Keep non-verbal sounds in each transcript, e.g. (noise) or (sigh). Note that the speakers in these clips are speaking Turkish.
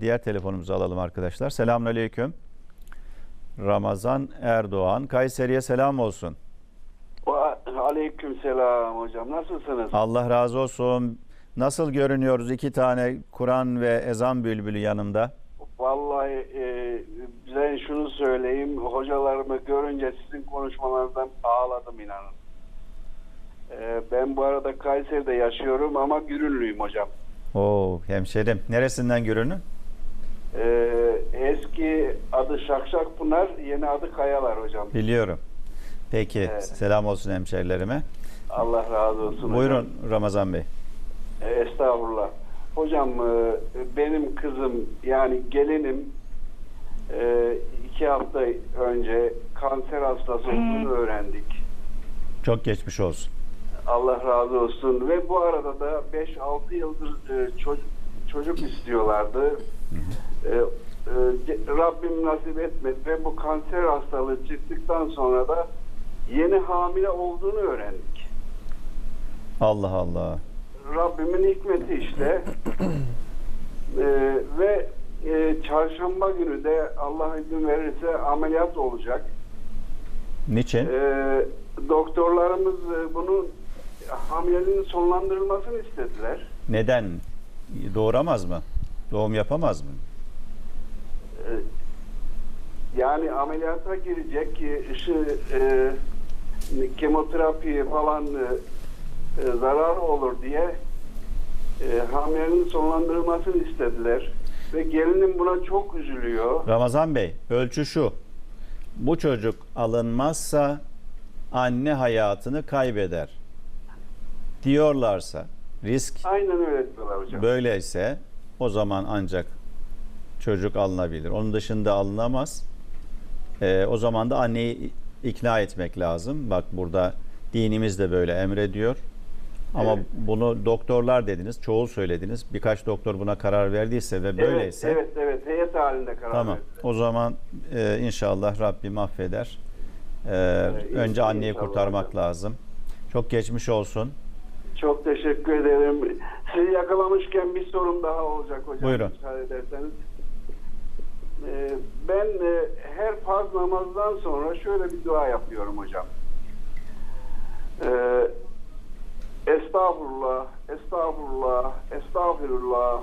Diğer telefonumuzu alalım arkadaşlar. Selamünaleyküm. Ramazan Erdoğan. Kayseri'ye selam olsun. Aleyküm selam hocam. Nasılsınız? Allah razı olsun. Nasıl görünüyoruz? İki tane Kur'an ve ezan bülbülü yanımda. Vallahi e, ben şunu söyleyeyim. Hocalarımı görünce sizin konuşmalardan ağladım inanın. E, ben bu arada Kayseri'de yaşıyorum ama Gürünlüyüm hocam. Oo hemşerim. Neresinden görünün? Eski adı Şakşakpınar, yeni adı Kayalar hocam. Biliyorum. Peki Evet. selam olsun hemşerilerime. Allah razı olsun Buyurun hocam. Ramazan Bey. E, Estağfurullah. Hocam e, benim kızım yani gelinim e, iki hafta önce kanser hastası olduğunu öğrendik. Çok geçmiş olsun. Allah razı olsun. Ve bu arada da 5-6 yıldır e, çocuk, çocuk istiyorlardı. E, e, ce- Rabbim nasip etmedi ve bu kanser hastalığı çıktıktan sonra da yeni hamile olduğunu öğrendik. Allah Allah. Rabbimin hikmeti işte. (clears throat) Ee, ve e, çarşamba günü de Allah izin verirse ameliyat olacak. Niçin? Ee, doktorlarımız e, bunun hamileliğin sonlandırılmasını istediler. Neden? Doğuramaz mı? Doğum yapamaz mı? Ee, yani ameliyata girecek ki ışı e, kemoterapi falan e, e, zarar olur diye e, hamileliğin sonlandırılmasını istediler. Ve gelinim buna çok üzülüyor. Ramazan Bey, ölçü şu. Bu çocuk alınmazsa anne hayatını kaybeder. Diyorlarsa risk Aynen öyle diyorlar hocam. böyleyse o zaman ancak çocuk alınabilir. Onun dışında alınamaz. Ee, o zaman da anneyi ikna etmek lazım. Bak burada dinimiz de böyle emrediyor. Ama Evet. bunu doktorlar dediniz, çoğul söylediniz. Birkaç doktor buna karar verdiyse ve böyleyse Evet, evet, evet. Heyet halinde karar Tamam. verdi. O zaman e, inşallah Rabbim affeder. E, önce inşallah anneyi kurtarmak hocam. lazım. Çok geçmiş olsun. Çok teşekkür ederim. Sizi yakalamışken bir sorum daha olacak hocam. Buyurun. Müsaade ederseniz. Ben e, her farz namazdan sonra şöyle bir dua yapıyorum hocam. Ee, estağfurullah, estağfurullah, estağfirullah.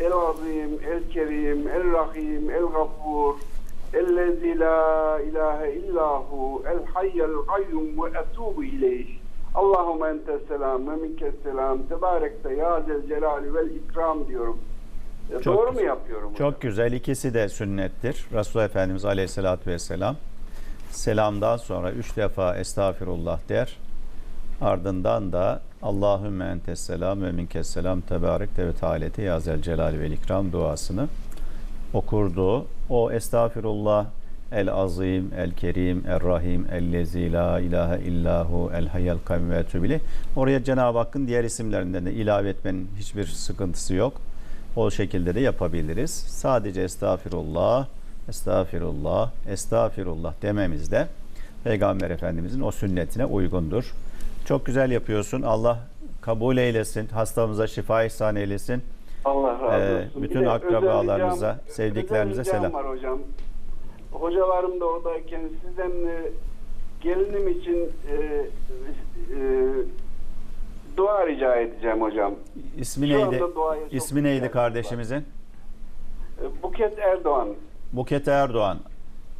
El azim, el kerim, el rahim, el gafur. Ellezî la ilahe illahu, el hayyel kayyum ve etûbu ileyh. Allahümme entes selam ve minkes selam. Tebarekte ya zel celali vel ikram diyorum. Çok Doğru güzel. mu yapıyorum? hocam? Çok güzel. İkisi de sünnettir. Resulullah Efendimiz Aleyhisselatü Vesselam selamdan sonra üç defa estağfirullah der. Ardından da Allahümme entes selam ve minkes selam tebarek ve tealete ya zel celali vel ikram duasını okurdu. O estağfirullah el azim, el kerim, el rahim, el lezi la ilahe illahu, el hayyel kayyum ve Oraya Cenab-ı Hakk'ın diğer isimlerinden de ilave etmenin hiçbir sıkıntısı yok. O şekilde de yapabiliriz. Sadece estağfirullah, estağfirullah, estağfirullah dememiz de Peygamber Efendimizin o sünnetine uygundur. Çok güzel yapıyorsun. Allah kabul eylesin. Hastamıza şifa ihsan eylesin. Allah razı Ee, olsun. bütün Bir de akrabalarınıza, özel ricam- ricam selam. var hocam. Hocalarım da oradayken sizden e, gelinim için e, e, dua rica edeceğim hocam. İsmi Şu neydi? İsmi neydi kardeşimizin? E, Buket Erdoğan. Buket Erdoğan.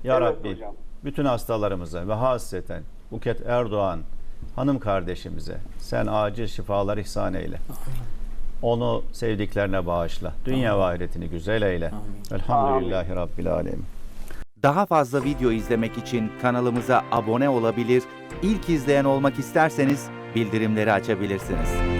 Ya Evet Rabbi hocam. bütün hastalarımıza ve hasreten Buket Erdoğan hanım kardeşimize sen acil şifalar ihsan eyle. Onu sevdiklerine bağışla. Dünya ve ahiretini güzel eyle. Elhamdülillahi Rabbil Alemin. Daha fazla video izlemek için kanalımıza abone olabilir, ilk izleyen olmak isterseniz bildirimleri açabilirsiniz.